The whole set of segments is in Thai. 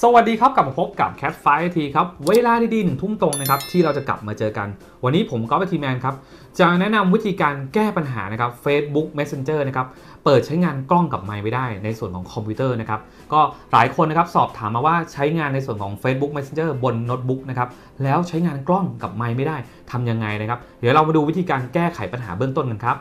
สวัสดีครับกลับมาพบกับ Cat f i ทีครับ เวลาดีๆหนึ่งทุ่มตรงนะครับ ที่เราจะกลับมาเจอกัน วันนี้ผมก็เป็นทีแมนครับ จะแนะนำวิธีการแก้ปัญหานะครับ Facebook Messenger นะครับ เปิดใช้งานกล้องกับไมค์ไม่ได้ในส่วนของคอมพิวเตอร์นะครับ ก็หลายคนนะครับสอบถามมาว่าใช้งานในส่วนของ Facebook Messenger บนโน้ตบุ๊กนะครับ แล้วใช้งานกล้องกับไมค์ไม่ได้ทำยังไงนะครับ เดี๋ยวเรามาดูวิธีการแก้ไขปัญหาเบื้องต้นกันครับ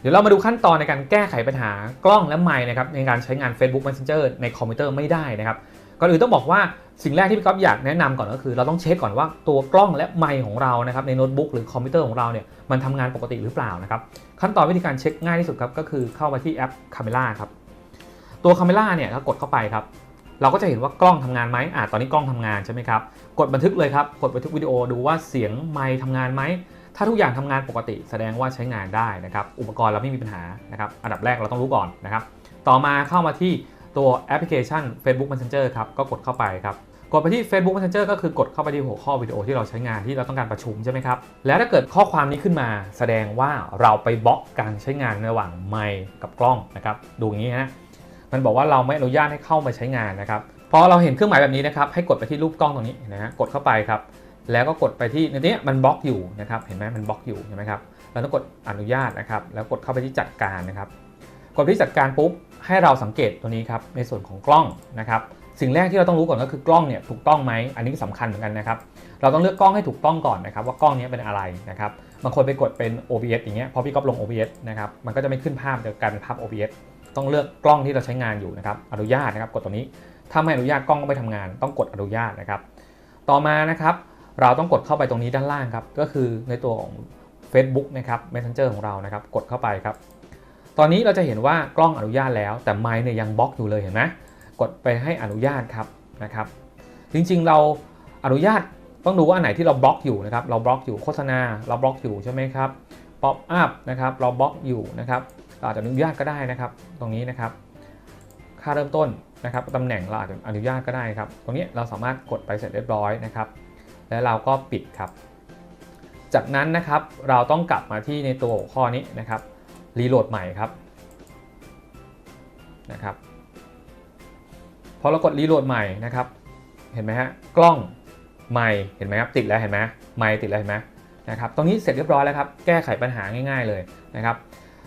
เดี๋ยวเรามาดูขั้นตอนในการแก้ไขปัญหากล้องและไมค์นะครับในการใช้งาน Facebook Messenger ในคอมพิวเตอร์ไม่ได้นะครับ ก่อนอื่นต้องบอกว่าสิ่งแรกที่พี่ก๊อฟอยากแนะนำก่อนก็คือ เราต้องเช็คก่อนว่าตัวกล้องและไมค์ของเรานะครับในโน้ตบุ๊กหรือคอมพิวเตอร์ของเราเนี่ยมันทำงานปกติหรือเปล่านะครับขั้นตอนวิธีการเช็คง่ายที่สุดครับก็คือเข้ามาที่แอป Camera ครับตัว Camera เนี่ยก็กดเข้าไปครับเราก็จะเห็นว่ากล้องทำงานไหมอ่าตอนนี้กล้องทำงานใช่ไหมครับกดบันทึกเลยครับกดบันทึกวิดีโอดูว่าเสียงไมค์ทำงานไหมถ้าทุกอย่างทำงานปกติแสดงว่าใช้งานได้นะครับอุปกรณ์เราไม่มีปัญหานะครับอันดับแรกเราต้องรู้ก่อนนะครับต่อมาเข้ามาที่ ตัวแอปพลิเคชัน Facebook Messenger ครับก็กดเข้าไปครับกดไปที่ Facebook Messenger ก็คือกดเข้าไปที่หัวข้อวิดีโอที่เราใช้งานที่เราต้องการประชุมใช่ไหมครับ แล้วถ้าเกิดข้อความนี้ขึ้นมาแสดงว่าเราไปบล็อกการใช้งานระหว่างไมค์กับกล้องนะครับดูอย่างนี้นะมันบอกว่าเราไม่อนุญาตให้เข้ามาใช้งานนะครับพอเราเห็นเครื่องหมายแบบนี้นะครับให้กดไปที่รูปกล้องตรงนี้นะฮะกดเข้าไปครับแล้วก็กดไปที่ในนี้มันบล็อกอยู่นะครับเห็นไหมมันบล็อกอยู่ใช่ไหมครับเราต้องกดอนุญาตนะครับแล้วกดเข้าไปที่จัดการนะครับกดที่จัดการปุ๊บ ให้เราสังเกตตัวนี้ครับในส่วนของกล้องนะครับสิ่งแรกที่เราต้องรู้ก่อนก็คือกล้องเนี่ยถูกต้องไหมอันนี้สำคัญเหมือนกันนะครับเราต้องเลือกกล้องให้ถูกต้องก่อนนะครับว่ากล้องนี้เป็นอะไรนะครับบางคนไปกดเป็น OBS อย่างเงี้ยพอพี่ก๊อฟลง OBS นะครับมันก็จะไม่ขึ้นภาพจะกลายเป็นภาพ OBS ต้องเลือกกล้องที่เราใช้งานอยู่นะครับอนุญาตนะครับกดตัวนี้ถ้าไม่อนุญาตกล้องก็ไม่ทำงาน ต้องกดอนุญาตนะครับต่อมานะครับเราต้องกดเข้าไปตรงนี้ด้านล่างครับก็คือในตัวของ Facebook นะครับ Messenger ของเรานะครับกดเข้าไปครับ ตอนนี้เราจะเห็นว่ากล้องอนุญาตแล้ว แต่ไมค์เนี่ยยังบล็อกอยู่เลยเห็นไหมกดไปให้อนุญาตครับนะครับ จริงๆเราอนุญาตต้องดูว่าอันไหนที่เราบล็อกอยู่นะครับเราบล็อกอยู่โฆษณาเราบล็อกอยู่ใช่ไหมครับป๊อปอัพนะครับเราบล็อกอยู่นะครับเราอาจจะอนุญาตก็ได้นะครับ ตรงนี้นะครับ ค่าเริ่มต้นนะครับตำแหน่งเราอาจจะอนุญาตก็ได้ครับ ตรงนี้เราสามารถกดไปเสร็จเรียบร้อยนะครับ แล้วเราก็ปิดครับ จากนั้นนะครับเราต้องกลับมาที่ในตัวข้อนี้นะครับ รีโหลดใหม่ครับนะครับพอเรากดรีโหลดใหม่นะครับเห็นไหมฮะกล้องไมค์เห็นไหมครับติดแล้วเห็นไหมไมค์ติดแล้วเห็นไหมนะครับตรงนี้เสร็จเรียบร้อยแล้วครับแก้ไขปัญหาง่าย ๆเลยนะครับ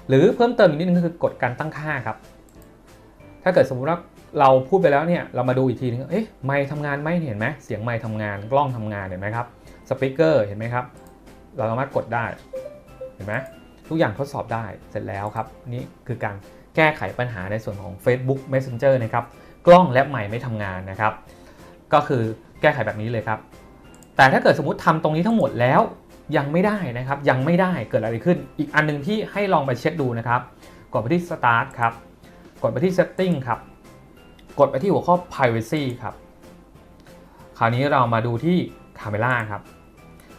หรือเพิ่มเติมอีกนิดนึงก็คือกดการตั้งค่าครับถ้าเกิดสมมุติว่าเราพูดไปแล้วเนี่ยเรามาดูอีกทีนึงเอ๊ะไมค์ทำงานไหมเห็นไหมเสียงไมค์ทำงานกล้องทำงานเห็นไหมครับสปีกเกอร์เห็นไหมครับเราสามารถกดได้เห็นไหม ทุกอย่างทดสอบได้เสร็จแล้วครับ นี่คือการแก้ไขปัญหาในส่วนของ Facebook Messenger นะครับ กล้องและไมค์ไม่ทำงานนะครับ ก็คือแก้ไขแบบนี้เลยครับ แต่ถ้าเกิดสมมติทำตรงนี้ทั้งหมดแล้วยังไม่ได้นะครับ ยังไม่ได้เกิดอะไรขึ้น อีกอันหนึงที่ให้ลองไปเช็คดูนะครับ กดไปที่ Start ครับ กดไปที่ Setting ครับ กดไปที่หัวข้อ Privacy ครับ คราวนี้เรามาดูที่ Camera ครับ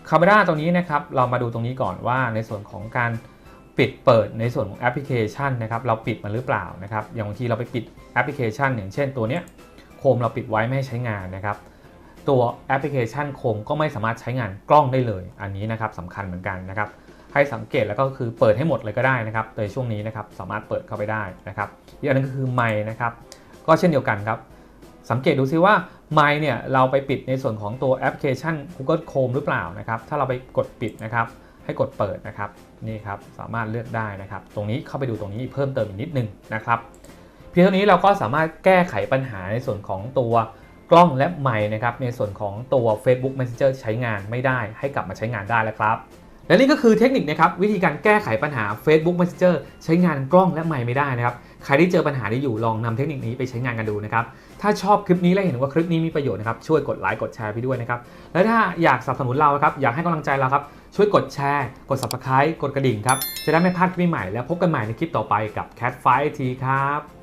คาเมราตรงนี้นะครับ เรามาดูตรงนี้ก่อนว่าในส่วนของการ ปิดเปิดในส่วนของแอปพลิเคชันนะครับเราปิดมันหรือเปล่านะครับอย่างบางทีเราไปปิดแอปพลิเคชัน อย่างเช่นตัวเนี้ยโคมเราปิดไว้ไม่ให้ใช้งานนะครับ ตัวแอปพลิเคชันโคมก็ไม่สามารถใช้งานกล้องได้เลย อันนี้นะครับสำคัญเหมือนกันนะครับให้สังเกตแล้วก็คือเปิดให้หมดเลยก็ได้นะครับในช่วงนี้นะครับสามารถเปิดเข้าไปได้นะครับอีกอันนึงก็คือไมค์นะครับก็เช่นเดียวกันครับสังเกตดูซิว่าไมค์เนี่ยเราไปปิดในส่วนของตัวแอปพลิเคชัน Google Chrome หรือเปล่านะครับถ้าเราไปกดปิดนะครับ ให้กดเปิดนะครับนี่ครับสามารถเลือกได้นะครับ ตรงนี้เข้าไปดูตรงนี้เพิ่มเติมอีกนิดนึงนะครับเพียงเท่านี้เราก็สามารถแก้ไขปัญหาในส่วนของตัวกล้องและไมค์นะครับในส่วนของตัว Facebook Messenger ใช้งานไม่ได้ให้กลับมาใช้งานได้แล้วครับ และนี่ก็คือเทคนิคนะครับวิธีการแก้ไขปัญหา Facebook Messenger ใช้งานกล้องและไมค์ไม่ได้นะครับใครที่เจอปัญหานี้อยู่ลองนำเทคนิคนี้ไปใช้งานกันดูนะครับถ้าชอบคลิปนี้และเห็นว่าคลิปนี้มีประโยชน์นะครับช่วยกดไลค์กดแชร์พี่ด้วยนะครับและถ้าอยากสนับสนุนเราครับอยากให้กำลังใจเราครับ ช่วยกดแชร์ กด subscribe กดกระดิ่งครับ จะได้ไม่พลาดคลิปใหม่แล้วพบกันใหม่ในคลิปต่อไปกับ Cat Fight ทีครับ